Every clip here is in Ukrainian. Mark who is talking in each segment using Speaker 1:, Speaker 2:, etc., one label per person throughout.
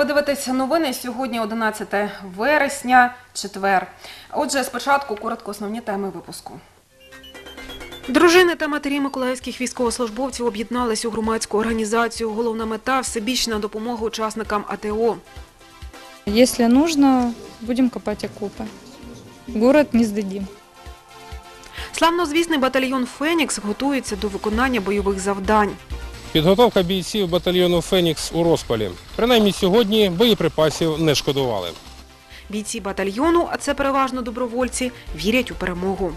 Speaker 1: Ви дивитесь новини. Сьогодні 11 вересня, четвер. Отже, спочатку коротко основні теми випуску. Дружини та матері миколаївських військовослужбовців об'єднались у громадську організацію. Головна мета всебічна допомога учасникам АТО.
Speaker 2: Если нужно, будем копать окопы. Город не сдадим.
Speaker 1: Славнозвісний батальйон Фенікс готується до виконання бойових завдань.
Speaker 3: Підготовка бійців батальйону Фенікс у розпалі. Принаймні сьогодні боєприпасів не шкодували.
Speaker 1: Бійці батальйону, а це переважно добровольці, вірять у перемогу.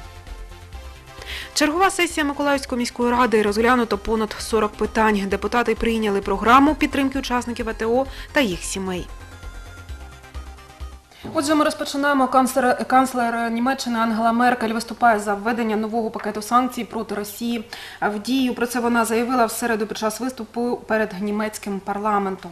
Speaker 1: Чергова сесія Миколаївської міської ради розглянуто понад 40 питань. Депутати прийняли програму підтримки учасників АТО та їх сімей. Отже, ми розпочинаємо. Канцлер, канцлер Німеччини Ангела Меркель виступає за введення нового пакету санкцій проти Росії в дію. Про це вона заявила в середу під час виступу перед німецьким парламентом.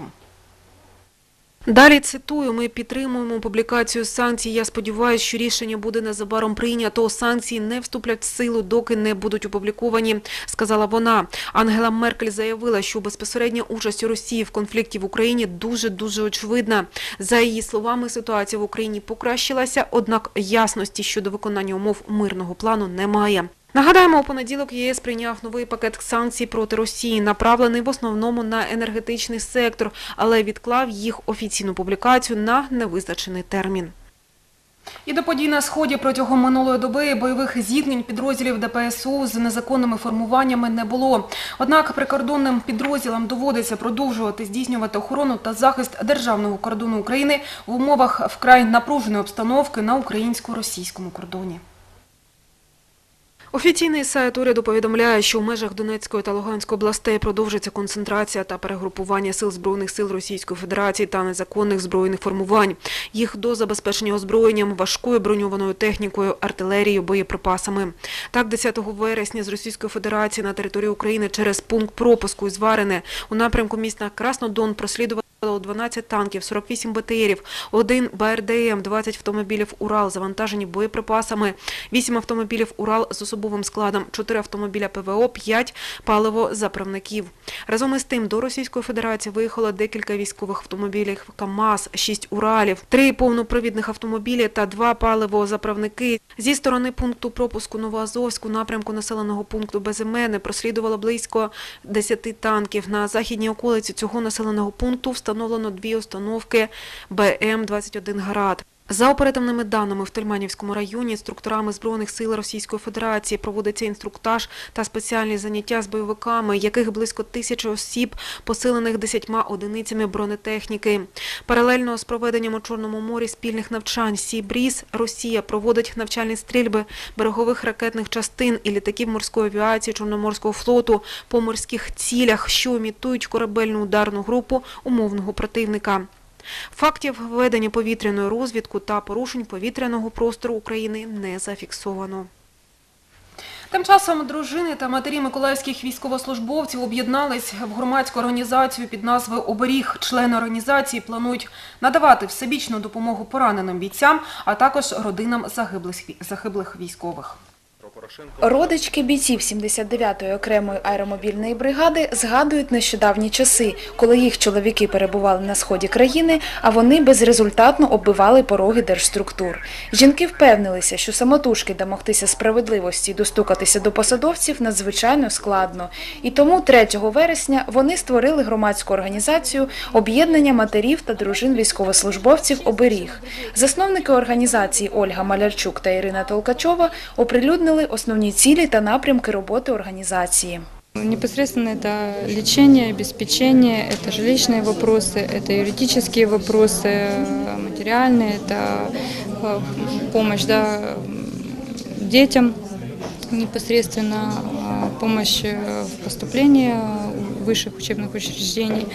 Speaker 1: Далі цитую: ми підтримуємо публікацію санкцій. Я сподіваюся, що рішення буде незабаром прийнято. Санкції не вступлять в силу, доки не будуть опубліковані, сказала вона. Ангела Меркель заявила, що безпосередня участь Росії в конфлікті в Україні дуже дуже очевидна. За її словами, ситуація в Україні покращилася, однак ясності щодо виконання умов мирного плану немає. Нагадаємо, у понеділок ЄС прийняв новий пакет санкцій проти Росії, направлений в основному на енергетичний сектор, але відклав їх офіційну публікацію на невизначений термін. І до подій на сході протягом минулої доби бойових зіткнень підрозділів ДПСУ з незаконними формуваннями не було. Однак прикордонним підрозділам доводиться продовжувати здійснювати охорону та захист державного кордону України в умовах вкрай напруженої обстановки на українсько-російському кордоні. Офіційний сайт уряду повідомляє, що в межах Донецької та Луганської областей продовжиться концентрація та перегрупування сил збройних сил Російської Федерації та незаконних збройних формувань. Їх до забезпечення озброєнням, важкою броньованою технікою, артилерією, боєприпасами. Так, 10 вересня з Російської Федерації на території України через пункт пропуску із Варене у напрямку міста Краснодон прослідували 12 танків, 48 БТРів, 1 БРДМ, 20 автомобілів «Урал» завантажені боєприпасами, 8 автомобілів «Урал» з особовим складом, 4 автомобіля ПВО, 5 паливозаправників. Разом із тим до Російської Федерації виїхало декілька військових автомобілів КАМАЗ, 6 «Уралів», 3 повнопривідних автомобілі та 2 паливозаправники. Зі сторони пункту пропуску Новоазовську напрямку населеного пункту Безімене прослідувало близько 10 танків. На західній околиці цього населеного пункту встановлено дві установки БМ-21 «Град». За оперативними даними в Тельманівському районі структурами Збройних сил Російської Федерації проводиться інструктаж та спеціальні заняття з бойовиками, яких близько тисячі осіб, посилених десятьма одиницями бронетехніки. Паралельно з проведенням у Чорному морі спільних навчань Сі-Бріз Росія проводить навчальні стрільби берегових ракетних частин і літаків морської авіації Чорноморського флоту по морських цілях, що імітують корабельну ударну групу умовного противника. Фактів ведення повітряної розвідку та порушень повітряного простору України не зафіксовано. Тим часом дружини та матері миколаївських військовослужбовців об'єднались в громадську організацію під назвою Оберіг. Члени організації планують надавати всебічну допомогу пораненим бійцям, а також родинам загиблих, загиблих військових.
Speaker 4: Родички бійців 79-ї окремої аеромобільної бригади згадують нещодавні часи, коли їх чоловіки перебували на сході країни, а вони безрезультатно оббивали пороги держструктур. Жінки впевнилися, що самотужки домогтися справедливості і достукатися до посадовців надзвичайно складно. І тому 3 вересня вони створили громадську організацію об'єднання матерів та дружин військовослужбовців «Оберіг». Засновники організації Ольга Малярчук та Ірина Толкачова оприлюднили основні цілі та напрямки роботи організації.
Speaker 2: Непосредственно это лечение, обеспечение, это жилищные вопросы, это юридические вопросы, э, материальные, это э, помощь да, детям, непосредственно э, помощь э, в поступлении в высших учебных учреждений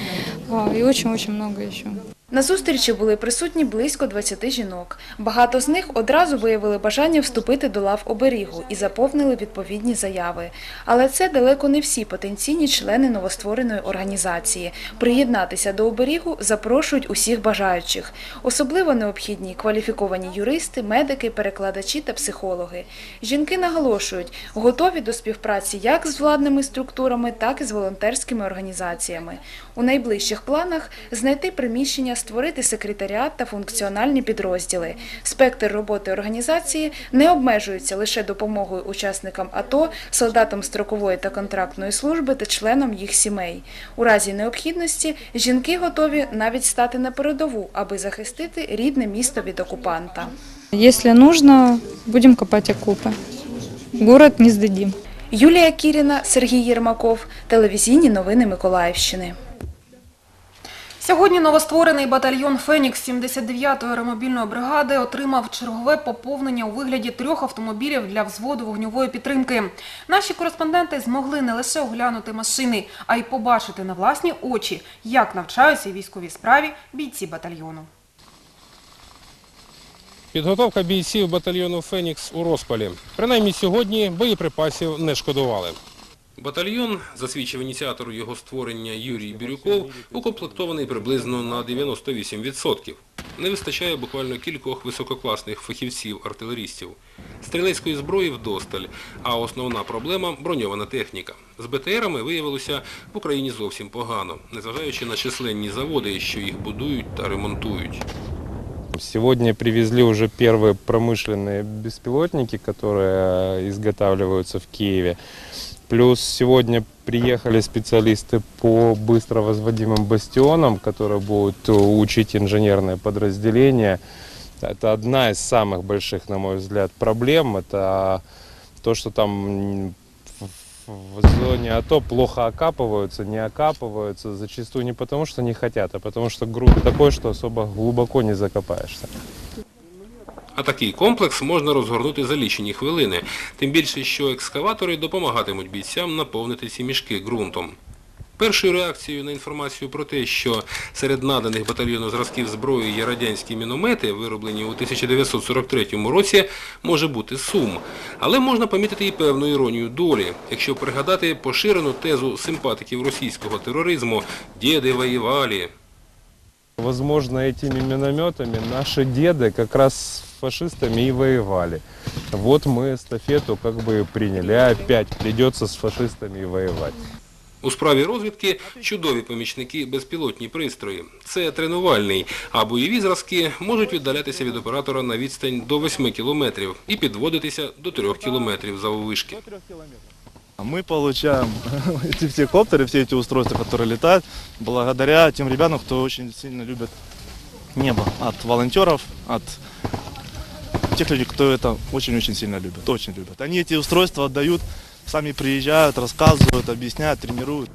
Speaker 2: э, и очень-очень много еще.
Speaker 5: На зустрічі були присутні близько 20 жінок. Багато з них одразу виявили бажання вступити до лав оберігу і заповнили відповідні заяви. Але це далеко не всі потенційні члени новоствореної організації. Приєднатися до оберігу запрошують усіх бажаючих. Особливо необхідні кваліфіковані юристи, медики, перекладачі та психологи. Жінки наголошують, готові до співпраці як з владними структурами, так і з волонтерськими організаціями. У найближчих планах знайти приміщення, створити секретаріат та функціональні підрозділи. Спектр роботи організації не обмежується лише допомогою учасникам АТО, солдатам строкової та контрактної служби та членам їх сімей. У разі необхідності жінки готові навіть стати на передову, аби захистити рідне місто від окупанта.
Speaker 2: Если нужно, будем копать окопы. Город не сдадим.
Speaker 5: Юлія Кіріна, Сергій Єрмаков, телевізійні новини Миколаївщини.
Speaker 1: Сьогодні новостворений батальйон «Фенікс» 79-ї аеромобільної бригади отримав чергове поповнення у вигляді трьох автомобілів для взводу вогньової підтримки. Наші кореспонденти змогли не лише оглянути машини, а й побачити на власні очі, як навчаються військовій справі бійці батальйону.
Speaker 3: Підготовка бійців батальйону Фенікс у розпалі. Принаймні сьогодні боєприпасів не шкодували. Батальйон, засвідчив ініціатор його створення Юрій Бірюков, укомплектований приблизно на 98%. Не вистачає буквально кількох висококласних фахівців-артилерістів. Стрілецької зброї вдосталь, а основна проблема – броньована техніка. З БТРами виявилося в Україні зовсім погано, незважаючи на численні заводи, що їх будують та ремонтують.
Speaker 6: Сегодня привезли уже первые промышленные беспилотники, которые э, изготавливаются в Киеве. Плюс сегодня приехали специалисты по быстро возводимым бастионам, которые будут э, учить инженерное подразделение. Это одна из самых больших, на мой взгляд, проблем. Это то, что там в зоне АТО плохо окапываются, не окапываются, зачастую не потому, что не хотят, а потому что грунт такой, что особо глубоко не закопаешься.
Speaker 3: А такий комплекс можна розгорнути за лічені хвилини, тим більше, що екскаватори допомагатимуть бійцям наповнити ці мішки ґрунтом. Першою реакцією на інформацію про те, що серед наданих батальйону зразків зброї є радянські міномети, вироблені у 1943 році, може бути сум. Але можна помітити і певну іронію долі, якщо пригадати поширену тезу симпатиків російського тероризму «діди воювали».
Speaker 6: Возможно, этими минометами наши деды как раз с фашистами и воевали. Вот мы эстафету как бы и приняли, а опять придется с фашистами и воевать.
Speaker 3: У справі розвідки чудові помічники безпілотні пристрої. Це тренувальний, а бойові зразки можуть віддалятися від оператора на відстань до 8 кілометрів і підводитися до 3 кілометрів заввишки.
Speaker 7: А Мы получаем эти все коптеры, все эти устройства, которые летают, благодаря тем ребятам, кто очень сильно любит небо. От волонтеров, от тех людей, кто это очень-очень сильно любит, очень любят. Они эти устройства отдают, сами приезжают, рассказывают, объясняют, тренируют.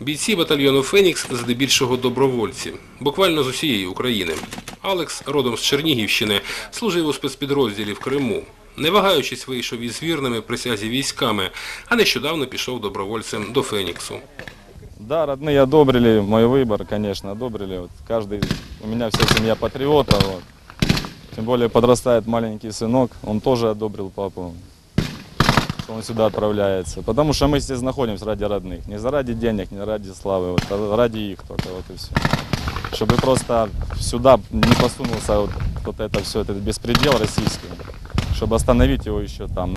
Speaker 3: Бійці батальйону «Фенікс» здебільшого добровольці, буквально з усієї України. Алекс, родом з Чернігівщини, служив у спецпідрозділі в Криму. Не вагаючись, вийшов із вірними присязі військами, а нещодавно пішов добровольцем до «Феніксу».
Speaker 8: Да, родные одобрили мой выбор, конечно, одобрили. Вот каждый, у меня вся семья патриота, вот. Тем более подрастает маленький сынок, он тоже одобрил папу, что он сюда отправляется. Потому что мы здесь находимся ради родных, не заради денег, не ради славы, вот, а ради их только, вот и все. Чтобы просто сюда не посунулся вот, вот это все, этот беспредел российский, чтобы остановить его еще там.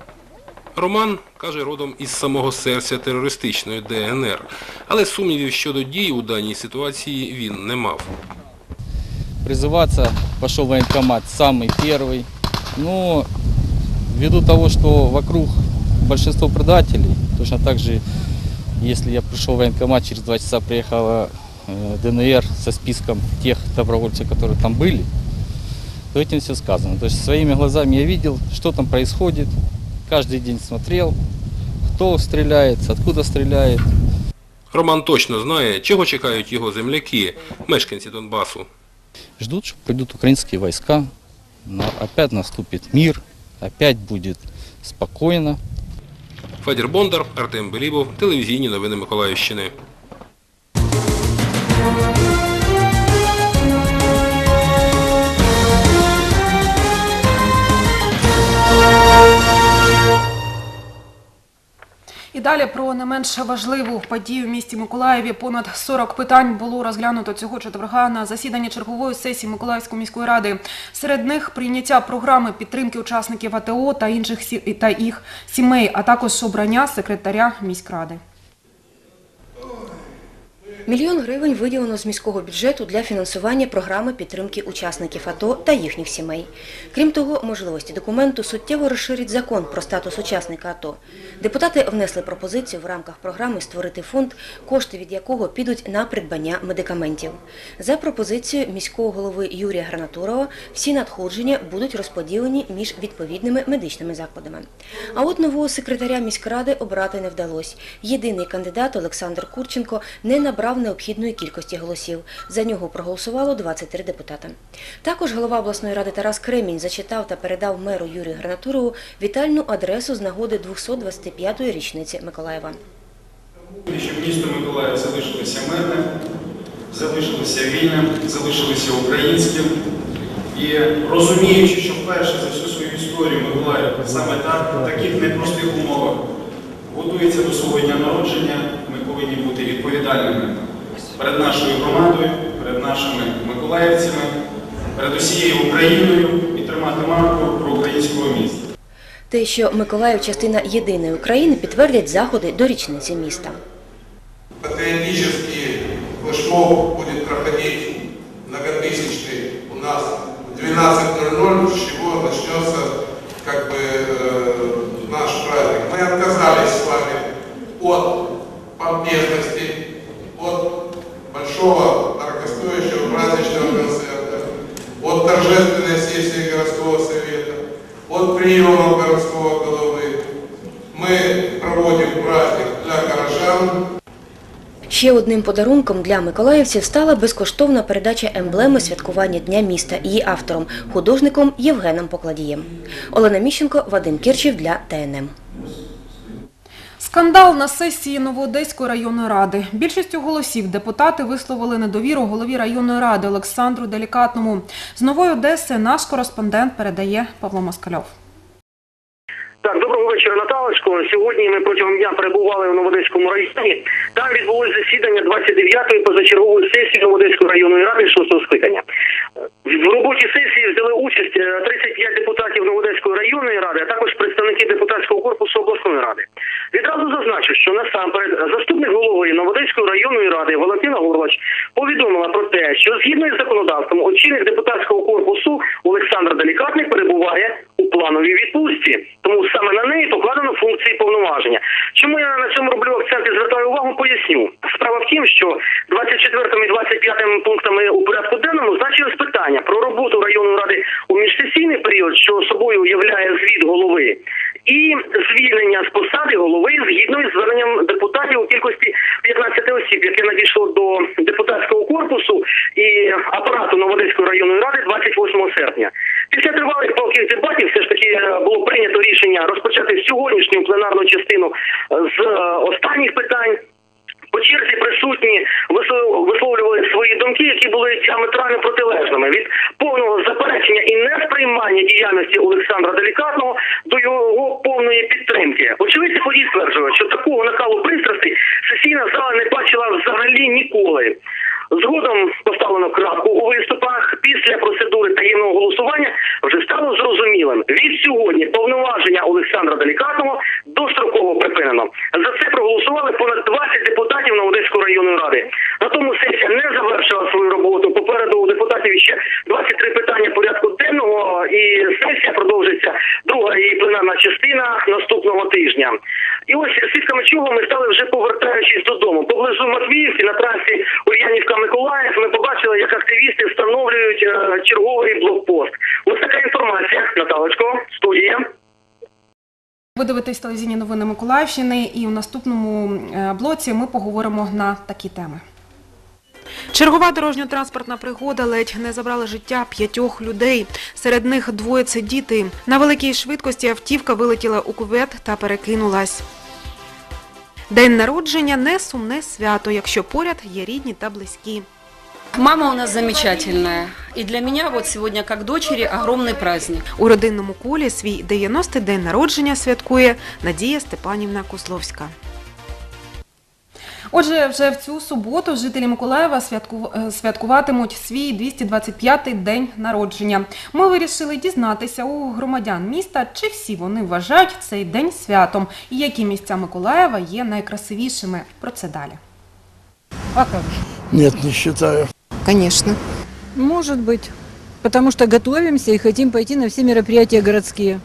Speaker 3: Роман, каже, родом із самого серця терористичної ДНР, але сумнівів щодо дій у даній ситуації він не мав.
Speaker 9: призываться пошел в военкомат самый первый. Но ввиду того, что вокруг большинство предателей, точно так же, если я пришел в военкомат, через два часа приехала э, ДНР со списком тех добровольцев, которые там были, то этим все сказано. То есть своими глазами я видел, что там происходит, каждый день смотрел, кто стреляет, откуда стреляет.
Speaker 3: Роман точно знає, чого чекають його земляки, мешканці Донбасу.
Speaker 9: ждут, что придут украинские войска, но опять наступит мир, опять будет спокойно.
Speaker 3: Федір Бондар, Артем Белібов, телевізійні новини Миколаївщини.
Speaker 1: І далі про не менш важливу подію в місті Миколаєві. Понад 40 питань було розглянуто цього четверга на засіданні чергової сесії Миколаївської міської ради. Серед них прийняття програми підтримки учасників АТО та інших та їх сімей, а також обрання секретаря міськради.
Speaker 10: Мільйон гривень виділено з міського бюджету для фінансування програми підтримки учасників АТО та їхніх сімей. Крім того, можливості документу суттєво розширить закон про статус учасника АТО. Депутати внесли пропозицію в рамках програми створити фонд, кошти від якого підуть на придбання медикаментів. За пропозицією міського голови Юрія Гранатурова, всі надходження будуть розподілені між відповідними медичними закладами. А от нового секретаря міськради обрати не вдалося. Єдиний кандидат Олександр Курченко не набрав необхідної кількості голосів. За нього проголосувало 23 депутата. Також голова обласної ради Тарас Кремінь зачитав та передав меру Юрію Гранатурову вітальну адресу з нагоди 225-ї річниці Миколаєва.
Speaker 11: Щоб місто Миколаїв залишилося мирним, залишилося вільним, залишилося українським. І розуміючи, що вперше за всю свою історію Миколаїв саме так, в таких непростих умовах готується до свого дня народження, ми повинні бути відповідальними перед нашою громадою, перед нашими миколаївцями, перед усією Україною і тримати марку про українського міста.
Speaker 10: Те, що Миколаїв частина єдиної України, підтвердять заходи до річниці міста.
Speaker 12: Патриотический флешмоб будет проходить многотысячный у нас в 12.00,
Speaker 10: подарунком для миколаївців стала безкоштовна передача емблеми святкування Дня міста її автором, художником Євгеном Покладієм. Олена Міщенко, Вадим Кірчів для ТНМ.
Speaker 1: Скандал на сесії Новоодеської районної ради. Більшістю голосів депутати висловили недовіру голові районної ради Олександру Делікатному. З Нової Одеси наш кореспондент передає Павло Москальов.
Speaker 13: Доброго. Сьогодні ми протягом дня перебували в Новодеському районі. Там відбулось засідання 29-ї позачергової сесії Новодеської районної ради 6-го скликання. В роботі сесії взяли участь е, 35 депутатів Новодеської районної ради, а також представники депутатського корпусу обласної ради. Відразу зазначу, що насамперед заступник голови Новодеської районної ради Валентина Горлач повідомила про те, що згідно із законодавством очільник депутатського корпусу Олександр Делікатний перебуває у плановій відпустці. Тому саме на неї покладено функції повноваження. Чому я на цьому роблю акцент і звертаю увагу, поясню. Справа в тім, що 24 і 25 пунктами у порядку денному значилось питання про роботу районної ради у міжсесійний період, що собою являє звіт голови, і звільнення з посади голови згідно із зверненням депутатів у кількості 15 осіб, яке надійшло до депутатського корпусу апарату Новодеської районної ради 28 серпня. Після тривалих палких дебатів все ж таки е, було прийнято рішення розпочати сьогоднішню пленарну частину е, з е, останніх питань. По черзі присутні вислов- висловлювали свої думки, які були діаметрально протилежними від повного заперечення і несприймання діяльності Олександра Делікатного до його повної підтримки. Очевидці подій стверджують, що такого накалу пристрастей сесійна зала не бачила взагалі ніколи. Згодом поставлено крапку у виступах. Після процедури таємного голосування вже стало зрозумілим. Від сьогодні повноваження Олександра Делікатного достроково припинено. За це проголосували понад 20 депутатів Новодеської районної ради. На тому сесія не завершила свою роботу. Попереду у депутатів ще 23 питання порядку денного, і сесія продовжиться друга її пленарна частина наступного тижня. І ось свідками чого ми стали вже повертаючись додому. Поблизу Матвіївки на трасі Миколаїв ми побачили, як активісти встановлюють е, черговий блокпост. Ось така інформація. Наталочко, студія.
Speaker 1: Ви дивитесь телевізійні новини Миколаївщини, і у наступному е, блоці ми поговоримо на такі теми. Чергова дорожньо-транспортна пригода ледь не забрала життя п'ятьох людей. Серед них двоє це діти. На великій швидкості автівка вилетіла у кувет та перекинулась. День народження не сумне свято, якщо поряд є рідні та близькі.
Speaker 14: Мама у нас замечательная. И для меня вот сегодня, как дочери, огромный праздник.
Speaker 1: У родинному колі свій 90-й день народження святкує Надія Степанівна Кузловська. Отже, вже в цю суботу жителі Миколаєва святку... е, святкуватимуть свій 225-й день народження. Ми вирішили дізнатися у громадян міста, чи всі вони вважають цей день святом і які місця Миколаєва є найкрасивішими. Про це далі.
Speaker 15: Нет, не считаю.
Speaker 16: Конечно.
Speaker 17: Может быть. Потому что готовимся и хотим пойти на все мероприятия городские.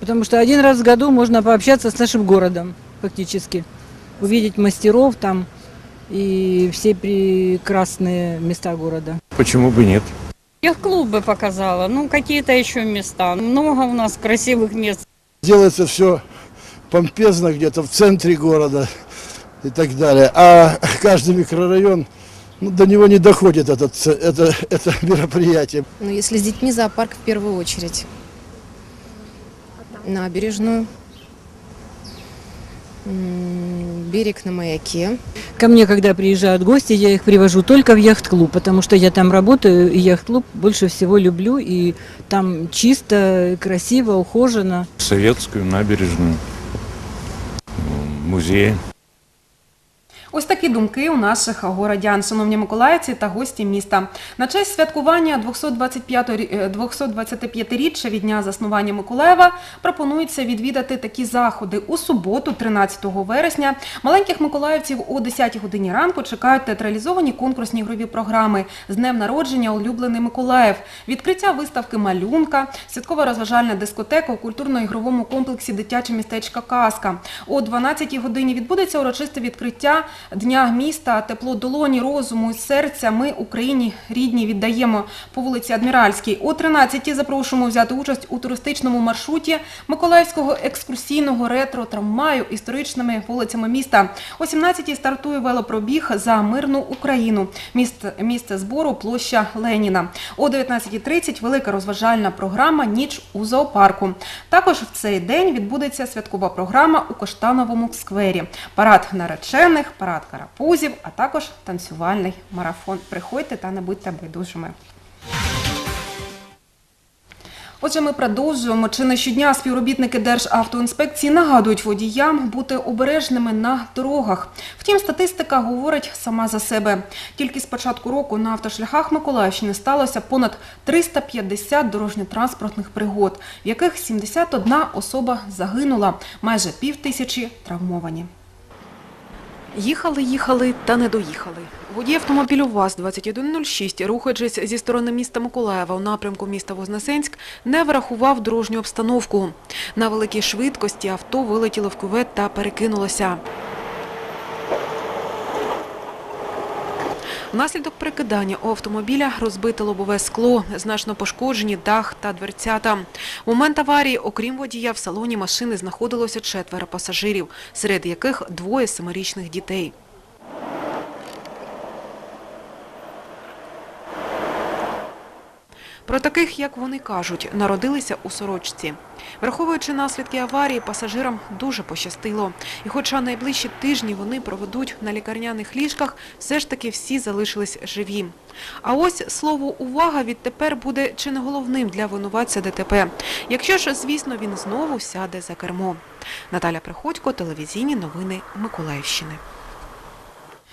Speaker 17: Потому что один раз в году можно пообщаться с нашим городом, фактически. Увидеть мастеров там и все прекрасные места города.
Speaker 15: Почему бы нет?
Speaker 2: Яхт-клуб бы показала, ну какие-то еще места. Много у нас красивых мест.
Speaker 15: Делается все помпезно где-то в центре города и так далее. А каждый микрорайон, ну, до него не доходит этот, это, это мероприятие.
Speaker 16: Но если с детьми зоопарк в первую очередь. Набережную. Берег на маяке.
Speaker 17: Ко мне, когда приезжают гости, я их привожу только в яхт-клуб, потому что я там работаю, и яхт-клуб больше всего люблю, и там чисто, красиво, ухожено.
Speaker 15: Советскую набережную, музей.
Speaker 1: Ось такі думки у наших городян, шановні миколаївці та гості міста. На честь святкування 225 рі- е, 225-річчя від дня заснування Миколаєва пропонується відвідати такі заходи. У суботу, 13 вересня, маленьких миколаївців о 10 годині ранку чекають театралізовані конкурсні ігрові програми з днем народження улюблений Миколаїв, відкриття виставки Малюнка, святкова розважальна дискотека у культурно-ігровому комплексі Дитяче містечко Казка. О 12 годині відбудеться урочисте відкриття Дня міста, тепло долоні, розуму і серця. Ми Україні рідні віддаємо по вулиці Адміральській. О 13 запрошуємо взяти участь у туристичному маршруті Миколаївського екскурсійного ретро трамваю історичними вулицями міста. О 17 стартує велопробіг за мирну Україну. Місце, місце збору площа Леніна. О 19.30 велика розважальна програма Ніч у зоопарку. Також в цей день відбудеться святкова програма у Коштановому сквері. Парад наречених, парад карапузів, а також танцювальний марафон. Приходьте та не будьте байдужими. Отже, ми продовжуємо. Чи не щодня співробітники Державтоінспекції нагадують водіям бути обережними на дорогах. Втім, статистика говорить сама за себе. Тільки з початку року на автошляхах Миколаївщини сталося понад 350 дорожньо-транспортних пригод, в яких 71 особа загинула, майже пів тисячі травмовані. Їхали, їхали та не доїхали. Водій автомобілю ВАЗ-2106, рухаючись зі сторони міста Миколаєва у напрямку міста Вознесенськ, не врахував дорожню обстановку. На великій швидкості авто вилетіло в кювет та перекинулося. Внаслідок прикидання у автомобіля розбите лобове скло, значно пошкоджені дах та дверцята. У момент аварії, окрім водія, в салоні машини знаходилося четверо пасажирів, серед яких двоє семирічних дітей. Про таких, як вони кажуть, народилися у сорочці. Враховуючи наслідки аварії, пасажирам дуже пощастило. І хоча найближчі тижні вони проведуть на лікарняних ліжках, все ж таки всі залишились живі. А ось слово «увага» відтепер буде чи не головним для винуватця ДТП. Якщо ж, звісно, він знову сяде за кермо. Наталя Приходько, телевізійні новини Миколаївщини.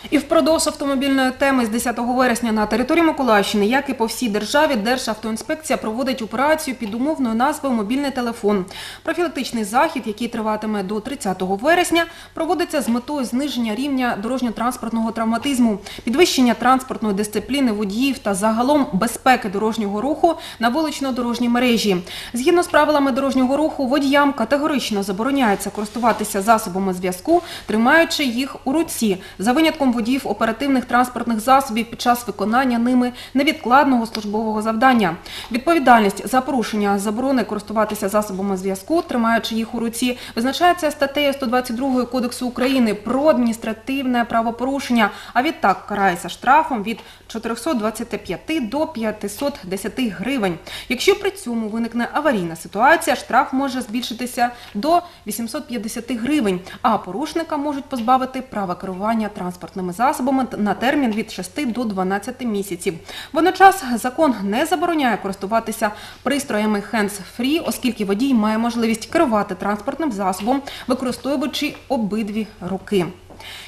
Speaker 1: І впродовж автомобільної теми з 10 вересня на території Миколаївщини, як і по всій державі, Державтоінспекція проводить операцію під умовною назвою «Мобільний телефон». Профілактичний захід, який триватиме до 30 вересня, проводиться з метою зниження рівня дорожньо-транспортного травматизму, підвищення транспортної дисципліни водіїв та загалом безпеки дорожнього руху на вулично-дорожній мережі. Згідно з правилами дорожнього руху, водіям категорично забороняється користуватися засобами зв'язку, тримаючи їх у руці, за винятком водіїв оперативних транспортних засобів під час виконання ними невідкладного службового завдання. Відповідальність за порушення заборони користуватися засобами зв'язку, тримаючи їх у руці, визначається статтею 122 Кодексу України про адміністративне правопорушення, а відтак карається штрафом від 425 до 510 гривень. Якщо при цьому виникне аварійна ситуація, штраф може збільшитися до 850 гривень, а порушника можуть позбавити права керування транспортним транспортними засобами на термін від 6 до 12 місяців. Водночас закон не забороняє користуватися пристроями hands-free, оскільки водій має можливість керувати транспортним засобом, використовуючи обидві руки.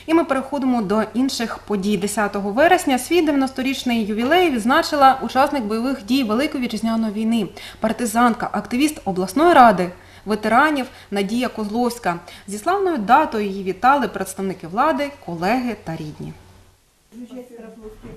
Speaker 1: І ми переходимо до інших подій. 10 вересня свій 90-річний ювілей відзначила учасник бойових дій Великої вітчизняної війни, партизанка, активіст обласної ради. Ветеранів Надія Козловська зі славною датою її вітали представники влади, колеги та рідні.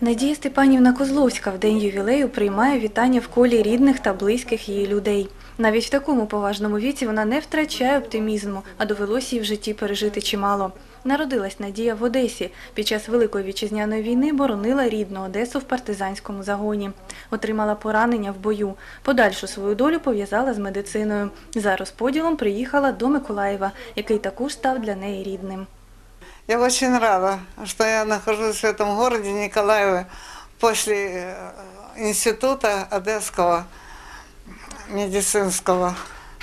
Speaker 4: Надія Степанівна Козловська в день ювілею приймає вітання в колі рідних та близьких її людей. Навіть в такому поважному віці вона не втрачає оптимізму, а довелося їй в житті пережити чимало. Народилась Надія в Одесі. Під час Великої вітчизняної війни боронила рідну Одесу в партизанському загоні. Отримала поранення в бою. Подальшу свою долю пов'язала з медициною. За розподілом приїхала до Миколаєва, який також став для неї рідним.
Speaker 18: Я очень рада, что я нахожусь в этом городе Николаеве после э, института Одесского медицинского.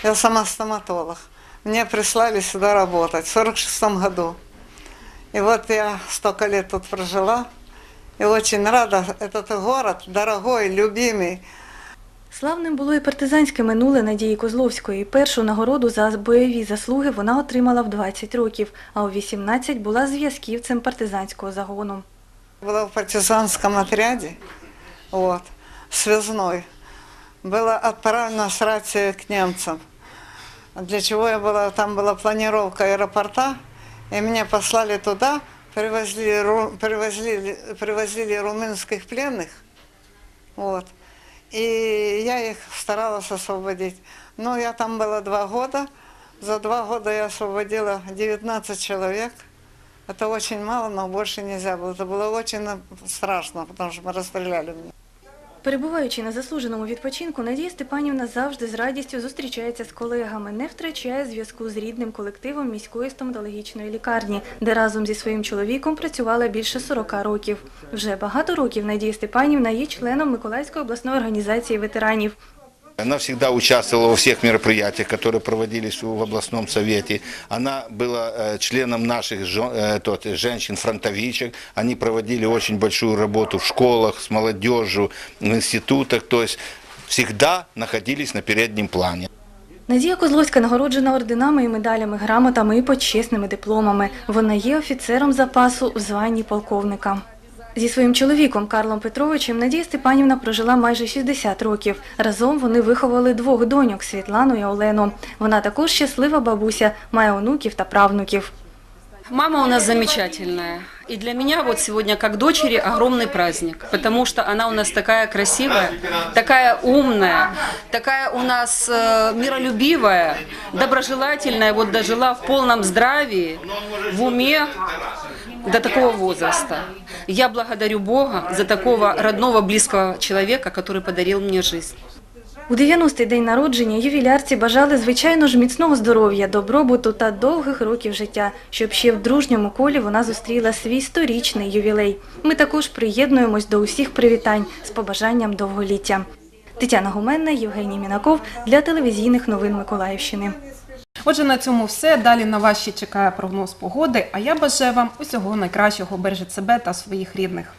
Speaker 18: Я сама стоматолог. Меня прислали сюда работать в 46 году. И вот я столько лет тут прожила. И очень рада. Этот город дорогой, любимый.
Speaker 4: Славним було і партизанське минуле Надії Козловської. Першу нагороду за бойові заслуги вона отримала в 20 років, а у 18 була зв'язківцем партизанського загону.
Speaker 18: Была в партизанском отряде, вот, связной. Была отправлена с рацией к немцам. Для чего я была, там была планировка аэропорта, и меня послали туда, привозили, ру- привозили, привозили румынских пленных, вот, и я их старалась освободить. Но я там была два года, за два года я освободила 19 человек, это очень мало, но больше нельзя было. Это было очень страшно, потому что мы расстреляли меня.
Speaker 4: Перебуваючи на заслуженому відпочинку, Надія Степанівна завжди з радістю зустрічається з колегами, не втрачає зв'язку з рідним колективом міської стоматологічної лікарні, де разом зі своїм чоловіком працювала більше 40 років. Вже багато років Надія Степанівна є членом Миколаївської обласної організації ветеранів.
Speaker 19: Она всегда участвовала во всех мероприятиях, которые проводились в областном совете. Она была э, членом наших жен- э, тот, женщин-фронтовичек. Они проводили очень большую работу в школах, с молодежью, в институтах. То есть всегда находились на переднем плане.
Speaker 4: Надія Козловська нагороджена орденами і медалями, грамотами і почесними дипломами. Вона є офіцером запасу в званні полковника. Зі своїм чоловіком Карлом Петровичем Надія Степанівна прожила майже 60 років. Разом вони виховали двох доньок Світлану і Олену. Вона також щаслива бабуся, має онуків та правнуків.
Speaker 14: Мама у нас замечательная. И для меня вот сегодня как дочери огромный праздник, потому что она у нас такая красивая, такая умная, такая у нас э, миролюбивая, доброжелательная, вот дожила в полном здравии, в уме до такого возраста. Я благодарю Бога за такого родного, близкого человека, который подарил мне жизнь.
Speaker 4: У 90-й день народження ювілярці бажали, звичайно ж, міцного здоров'я, добробуту та довгих років життя, щоб ще в дружньому колі вона зустріла свій сторічний ювілей. Ми також приєднуємось до усіх привітань з побажанням довголіття. Тетяна Гуменна, Євгеній Мінаков для телевізійних новин Миколаївщини.
Speaker 1: Отже, на цьому все. Далі на ще чекає прогноз погоди. А я бажаю вам усього найкращого. Бережіть себе та своїх рідних.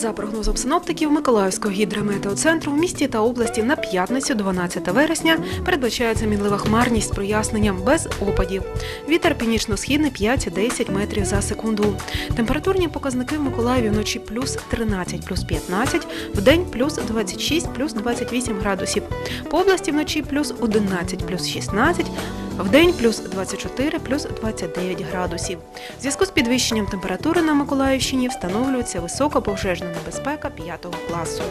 Speaker 1: За прогнозом синоптиків Миколаївського гідрометеоцентру в місті та області на п'ятницю, 12 вересня, передбачається мінлива хмарність з проясненням без опадів. Вітер північно-східний 5-10 метрів за секунду. Температурні показники в Миколаєві вночі плюс 13, плюс 15, в день плюс 26, плюс 28 градусів. По області вночі плюс 11, плюс 16, в день плюс 24, плюс 29 градусів. В зв'язку з підвищенням температури на Миколаївщині встановлюється висока пожежна небезпека 5 класу.